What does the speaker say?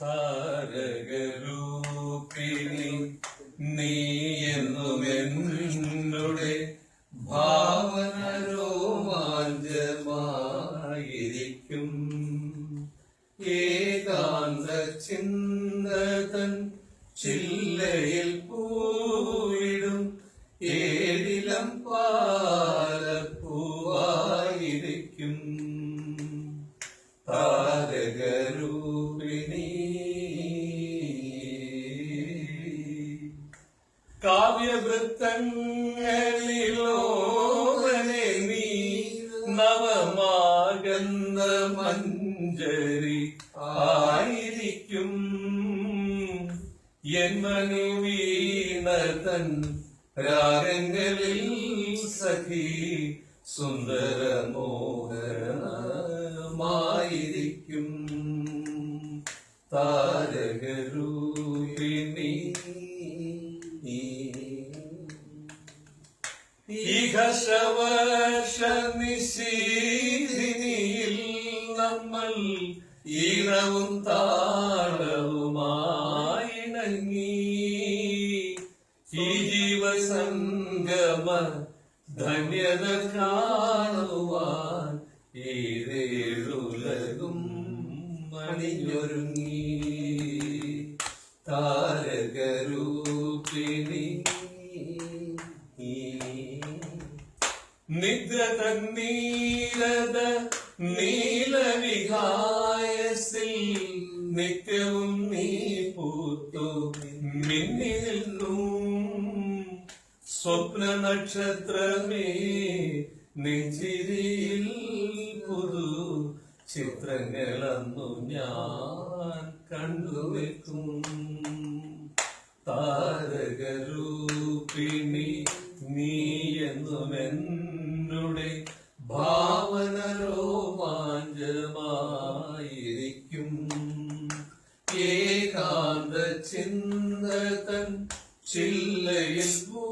താരകരൂപിണി നീ എന്നും എന്നുടെ ഭാവന രോമാഞ്ചമായിരിക്കും ഏകാന്ത ചിന്തതൻ ചില്ലയിൽ പൂവിടും ഏഴിലം പാലപ്പൂവായിരിക്കും. താരകരൂപിണി കാവ്യവൃത്തങ്ങളിലോവനെ നീ നവമാകന്ന മഞ്ജരി ആയിരിക്കും എന്മനു വീണതൻ രാഗങ്ങളിൽ സഖി സുന്ദര മോഹനമായിരിക്കും ഈഹശവർഷ നിശീതിനിയിൽ നമ്മൾ ഈറവും താളവുമായിണങ്ങി. ഈ ജീവസംഗമ ധന്യത കാണുവാൻ ഏതേഴുലകും മണിഞ്ഞൊരുങ്ങി. താരകരൂപിണി നിദ്ര തന്നീരത നീലവിഹായസിൽ നിത്യവും നീ പൂത്തു. മിന്നി നിൽക്കും സ്വപ്ന നക്ഷത്രമേ നെഞ്ചിരിയിൽ പുതു ചിത്രങ്ങളന്നു ഞാൻ കണ്ടു വെക്കും താരകരൂപിണി നീ എന്നും എന്നുടെ ഭാവന രോമാഞ്ചമായിരിക്കും ഏകാന്ത ചിന്തതൻ ചില്ലയിൽ പാ